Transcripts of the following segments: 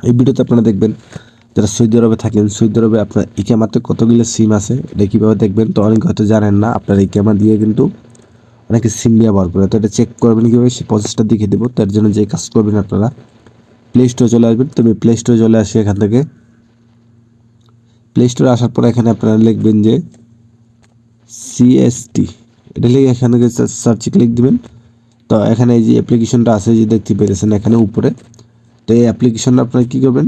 এই ভিডিওতে আপনারা দেখবেন যারা সৌদি আরবে থাকেন, সৌদি আরবে আপনার ইকামাতে কতগুলো সিম আছে, এটা কীভাবে দেখবেন? তো অনেকে হয়তো জানেন না, আপনার ইকামা দিয়ে কিন্তু অনেকে সিম ব্যবহার করে। তো এটা চেক করবেন কীভাবে সেই প্রসেসটা দেখে দেবো। তার জন্য যে কাজ করবেন আপনারা প্লে স্টোরে চলে আসবেন। তবে প্লে স্টোরে চলে আসি এখান থেকে। প্লে স্টোরে আসার পর এখানে আপনারা লিখবেন যে সিএসটি এটা লিখে এখান থেকে সার্চে ক্লিক দিবেন। তো এখানে এই যে অ্যাপ্লিকেশনটা আছে যে দেখতে পেরেছেন এখানে উপরে। তো এই অ্যাপ্লিকেশনটা আপনারা কী করবেন?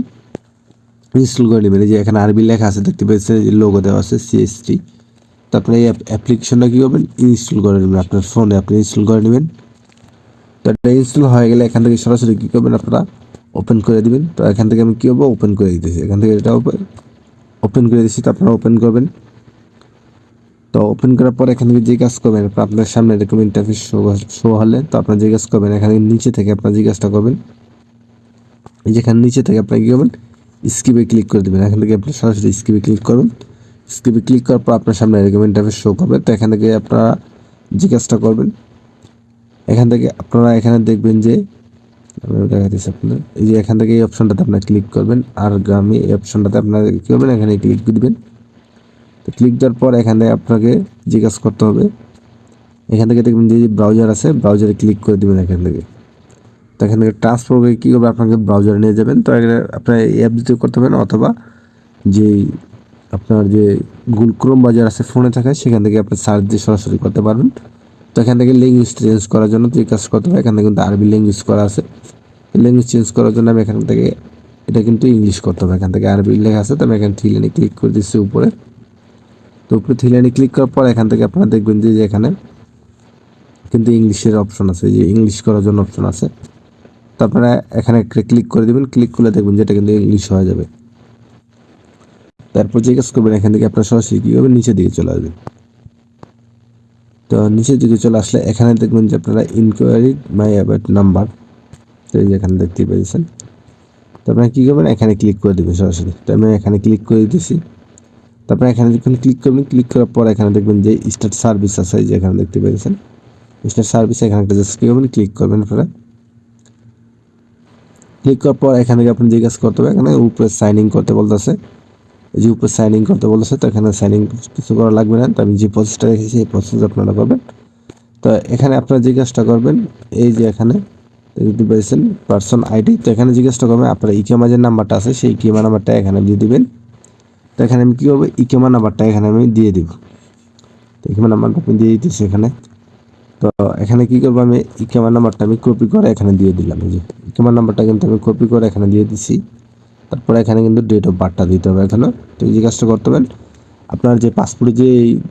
ইনস্টল করে নেবেন। এই যে এখানে আরবি লেখা আছে, দেখতে পেয়েছেন? যে লোগো দেওয়া আছে সিএসটি তো আপনার এই অ্যাপ্লিকেশনটা কী করবেন? ইনস্টল করে নেবেন আপনার ফোনে আপনি ইনস্টল করে নেবেন। তো এটা ইনস্টল হয়ে গেলে এখান থেকে সরাসরি কী করবেন আপনারা? ওপেন করে দিবেন। তো এখান থেকে আমি কী করব? ওপেন করে দিতেছি। এখান থেকে এটা ওপেন করে দিচ্ছি তো আপনারা ওপেন করবেন। তো ওপেন করার পর এখান থেকে কাজ করবেন, আপনার সামনে এরকম ইন্টারফেস শো শো হলে তো আপনার কাজ করবেন, এখানে নিচে থেকে আপনার কাজটা করবেন এই যেখানে নিচে থেকে আপনি কী করবেন? স্কিপে ক্লিক করে দেবেন। এখান থেকে আপনি সরাসরি স্কিপে ক্লিক করুন। স্কিপে ক্লিক করার পর আপনার সামনে এরকম ইন্টারফেস শো করবে। তো এখান থেকে আপনারা যে কাজটা করবেন, এখান থেকে আপনারা এখানে দেখবেন যে দেখা দিচ্ছি আপনার এই যে এখান থেকে এই অপশনটাতে আপনার ক্লিক করবেন। আর গ্রামে এই অপশনটাতে আপনার কী করবেন? এখানে ক্লিক দিবেন। তো ক্লিক দেওয়ার পর এখানে আপনাকে জিজ্ঞাসা করতে হবে, এখান থেকে দেখবেন যে ব্রাউজার আছে ব্রাউজারে ক্লিক করে দেবেন এখান থেকে। তো এখান থেকে ট্রান্সফার করে কী করবে আপনাকে ব্রাউজারে নিয়ে যাবেন। তো এখানে আপনার এই অ্যাপ দিতে করতে পারেন, অথবা যে আপনার যে গুগল ক্রোম বাজার আছে ফোনে থাকে সেখান থেকে আপনি সার্চ দিয়ে সরাসরি করতে পারবেন। তো এখান থেকে ল্যাঙ্গুয়েজ চেঞ্জ করার জন্য যে কাজ করতে হবে, এখান থেকে কিন্তু আরবি ল্যাঙ্গুয়েজ করা আছে। ল্যাঙ্গুয়েজ চেঞ্জ করার জন্য আমি এখান থেকে, এটা কিন্তু ইংলিশ করতে হবে। এখান থেকে আরবি লেখা আছে, তো আমি এখানে থ্রি ক্লিক করে দিচ্ছি উপরে। তো উপরে থ্রি ক্লিক করার পর এখান থেকে আপনারা দেখবেন যে এখানে কিন্তু ইংলিশের অপশন আছে, যে ইংলিশ করার জন্য অপশন আছে। তো আপনারা এখানে একটা ক্লিক করে দেবেন। ক্লিক করলে দেখবেন যেটা কিন্তু ইংলিশ হয়ে যাবে। তারপর যে কাজ করবেন এখান থেকে আপনার সরাসরি কী করবেন নিচের দিকে চলে আসবেন। তো নিচের দিকে চলে আসলে এখানে দেখবেন যে আপনারা ইনকোয়ারি মাই অ্যাবাউট নাম্বার তো এই যে এখানে দেখতে পেয়েছেন। তো আপনারা কী করবেন? এখানে ক্লিক করে দেবেন সরাসরি। তো আমি এখানে ক্লিক করে দিতেছি তারপরে এখানে যখন ক্লিক করবেন ক্লিক করার পর এখানে দেখবেন যে স্টার্ট সার্ভিস আছে যে এখানে দেখতে পেয়েছেন। স্টার্ট সার্ভিস এখানে একটা জাস্ট কী করবেন? ক্লিক করবেন আপনারা। ক্লিক করার পর এখানে থেকে আপনি কাজ করতে হবে, এখানে উপরে সাইন ইন করতে বলতেছে। যে উপরে সাইন ইন করতে বলতেছে, তো এখানে সাইন ইন কিছু করা লাগবে না। তো আমি যে প্রসেসটা রেখেছি এই প্রসেস আপনারা করবেন। তো এখানে আপনারা জিজ্ঞাসাটা করবেন, এই যে এখানে দেখতে পেয়েছেন পার্সন আইডি তো এখানে কাজটা করবেন, আপনার ইকেমা যে নাম্বারটা আছে, সেই ইকেমা নাম্বারটা এখানে দিয়ে দিবেন। তো এখানে আমি কী করব ইকেমা নাম্বারটা এখানে আমি দিয়ে দিব। তো ইকেমা নাম্বারটা আমি দিয়ে দিতেছি এখানে। তো এখানে কী করব আমি ইকেমা নাম্বারটা আমি কপি করে এখানে দিয়ে দিলাম, এই যে। ইকেমা নাম্বারটা কিন্তু আমি কপি করে এখানে দিয়ে দিছি। তারপরে এখানে কিন্তু ডেট অফ বার্থটা দিতে হবে এখানে। তো এই যে কাজটা করতে হবেন আপনার যে পাসপোর্টে যে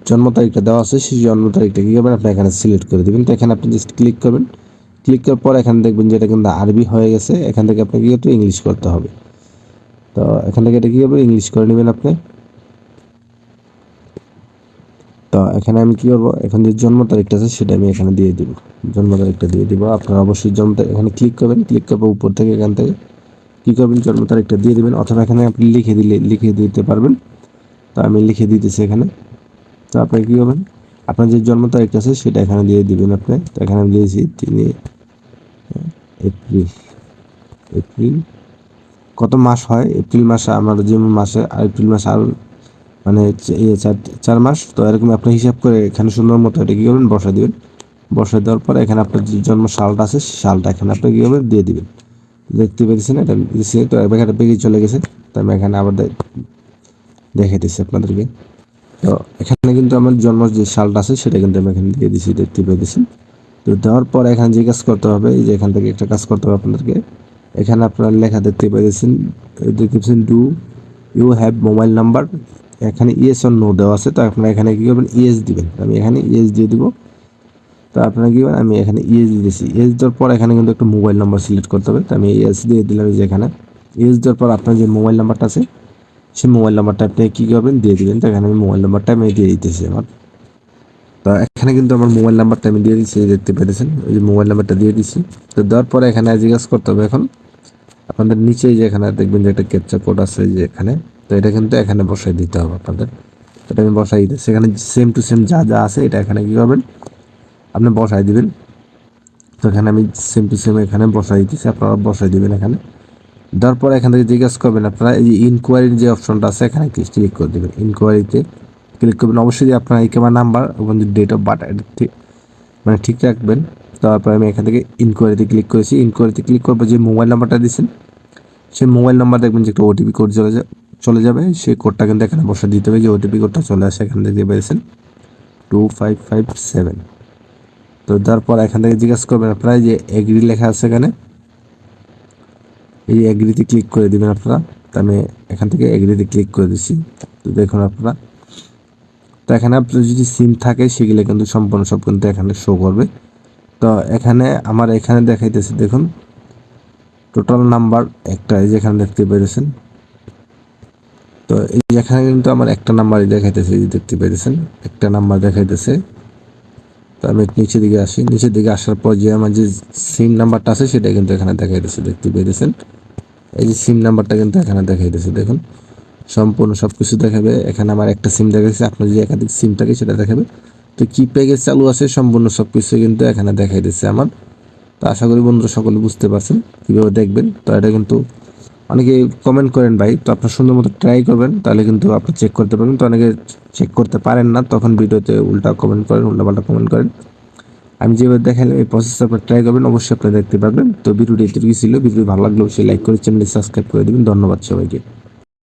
জন্ম তারিখটা দেওয়া আছে, সেই জন্ম তারিখটা কী করবেন? আপনি এখানে সিলেক্ট করে দেবেন। তো এখানে আপনি জাস্ট ক্লিক করবেন। ক্লিক করার পর এখানে দেখবেন যে এটা কিন্তু আরবি হয়ে গেছে। এখান থেকে আপনাকে কী করতে ইংলিশ করতে হবে। তো এখান থেকে এটা কী হবে ইংলিশ করে নেবেন আপনি তো এখানে আমি কী করব? এখানে যে জন্ম তারিখটা আছে সেটা আমি এখানে দিয়ে দিব। জন্ম তারিখটা দিয়ে দিব। আপনারা অবশ্যই জন্ম তারিখ এখানে ক্লিক করবেন। ক্লিক করব উপর থেকে এখান থেকে কী করবেন? জন্ম তারিখটা দিয়ে দেবেন। অথবা এখানে আপনি লিখে দিলে লিখে দিতে পারবেন। তো আমি লিখে দিতেছি এখানে। তো আপনি কী করবেন? আপনার যে জন্ম তারিখটা আছে সেটা এখানে দিয়ে দিবেন আপনি। তো এখানে আমি দিয়েছি তিনি এপ্রিল। এপ্রিল কত মাস হয়? এপ্রিল মাসে, আমার যে মাসে এপ্রিল মাসে আর মানে ইয়ে চার চার মাস। তো এরকম আপনি হিসাব করে এখানে সুন্দর মতো এটা কী করবেন? বসা দিবেন। বসা দেওয়ার পরে এখানে আপনার যে জন্ম সালটা আছে সালটা এখানে আপনি কী করবেন? দিয়ে দিবেন। দেখতে পেরেছেন এটা? দিচ্ছে তো? এখানে পেরিয়ে চলে গেছে। তো আমি এখানে আবার দেখে দিচ্ছি আপনাদেরকে। তো এখানে কিন্তু আমার জন্ম যে সালটা আছে, সেটা কিন্তু আমি এখানে দিয়ে দিচ্ছি দেখতে পেয়েছি তো দেওয়ার পর এখানে যে কাজ করতে হবে যে এখান থেকে একটা কাজ করতে হবে আপনাদেরকে। এখানে আপনারা লেখা দেখতে পেয়েছেন, দেখতে পাচ্ছেন do you have mobile number এখানে ইয়েস অর নো দেওয়া আছে, তো আপনারা এখানে কী করবেন? ইয়েস দিবেন। আমি এখানে ইয়েস দিয়ে দিব। তো আপনারা কী করবেন? আমি এখানে ইয়েস দিয়েছি ইয়েস দেওয়ার পর এখানে কিন্তু একটা মোবাইল নাম্বার সিলেক্ট করতে হবে। তো আমি ইয়েস দিয়ে দিলাম যে এখানে। ইয়েস দেওয়ার পর আপনার যে মোবাইল নাম্বারটা আছে, সেই মোবাইল নাম্বারটা আপনি কী করবেন? দিয়ে দিবেন। তো এখানে আমি মোবাইল নাম্বারটা আমি দিয়ে দিতেছি আমার তো এখানে কিন্তু আমার মোবাইল নাম্বারটা আমি দিয়ে দিচ্ছি দেখতে পেরেছেন? ওই যে মোবাইল নাম্বারটা দিয়ে দিচ্ছি তো দেওয়ার পরে এখানে জিজ্ঞাসা করতে হবে এখন। আপনাদের নিচেই যে এখানে দেখবেন যে একটা ক্যাপচা কোড আছে যে এখানে। তো এটা কিন্তু এখানে বসাই দিতে হবে আপনাদের। এটা আমি বসাই দিতে সেখানে সেম টু সেম যা যা আছে, এটা এখানে কী করবেন? আপনি বসাই দিবেন। তো এখানে আমি সেম টু সেম এখানে বসাই দিতেছি আপনারা বসাই দিবেন এখানে। দেওয়ার পর এখান থেকে জিজ্ঞাসা করবেন আপনারা, এই যে ইনকোয়ারির যে অপশনটা আছে, এখানে ক্লিক করে দেবেন? ইনকোয়ারিতে ক্লিক করবেন। অবশ্যই যে আপনার এই ক্যামেরা নাম্বার এবং ডেট অফ বার্থ ঠিক মানে ঠিক রাখবেন। তারপর আমি এখান থেকে ইনকোয়ারিতে ক্লিক করেছি। ইনকোয়ারিতে ক্লিক করব যে মোবাইল নাম্বারটা দিয়েছেন সেই মোবাইল নাম্বার দেখবেন যে একটা ওটিপি কোড চলে যা চলে যাবে। সেই কোডটা কিন্তু এখানে বসে দিতে হবে যে ওটিপি কোডটা চলে আসে, এখান থেকে পেয়েছেন। টু ফাইভ ফাইভ সেভেন তো তারপর এখান থেকে জিজ্ঞাসা করবেন আপনারা যে এগ্রি লেখা আছে এখানে, এই এগ্রিতে ক্লিক করে দিবেন আপনারা। তো আমি এখান থেকে এগ্রিতে ক্লিক করে দিচ্ছি তো দেখুন আপনারা, তো এখানে আপনার যদি সিম থাকে, সেগুলো কিন্তু সম্পূর্ণ সব কিন্তু এখানে শো করবে। তো এখানে আমার এখানে দেখাইতেছে, দেখুন টোটাল নাম্বার একটা, এই যে এখানে দেখতে পেরেছেন। তো এখানে কিন্তু আমার একটা নাম্বারই দেখাইতেছে দেখতে পেরেছেন একটা নাম্বার দেখাইতেছে। তো আমি নিচের দিকে আসি। নিচের দিকে আসার পর যে আমার যে সিম নাম্বারটা আছে, সেটা কিন্তু এখানে দেখাইতেছে, দেখতে পেরেছেন এই যে সিম নাম্বারটা কিন্তু এখানে দেখাইতেছে, দেখুন। সম্পূর্ণ সব কিছু দেখাবে। এখানে আমার একটা সিম দেখাচ্ছে আপনার যে একাধিক সিম থাকে, সেটা দেখাবে। তো কি প্যাকেজ চালু আছে, সম্পূর্ণ সব কিছু কিন্তু এখানে দেখাই দিচ্ছে আমার। তো আশা করি বন্ধুরা সকলে বুঝতে পারছেন, কীভাবে দেখবেন। তো এটা কিন্তু অনেকে কমেন্ট করেন, ভাই, তো আপনার সুন্দর মতো ট্রাই করবেন, তাহলে কিন্তু আপনি চেক করতে পারবেন। তো অনেকে চেক করতে পারেন না, তখন ভিডিওতে উল্টা কমেন্ট করেন, উল্টাপাল্টা কমেন্ট করেন। আমি যেভাবে দেখালাম, এই প্রসেস আপনার ট্রাই করবেন, অবশ্যই আপনি দেখতে পারবেন। তো ভিডিওটি এতটুকু ছিল ভিডিও ভালো লাগলে অবশ্যই লাইক করে চ্যানেলটি সাবস্ক্রাইব করে দেবেন। ধন্যবাদ সবাইকে।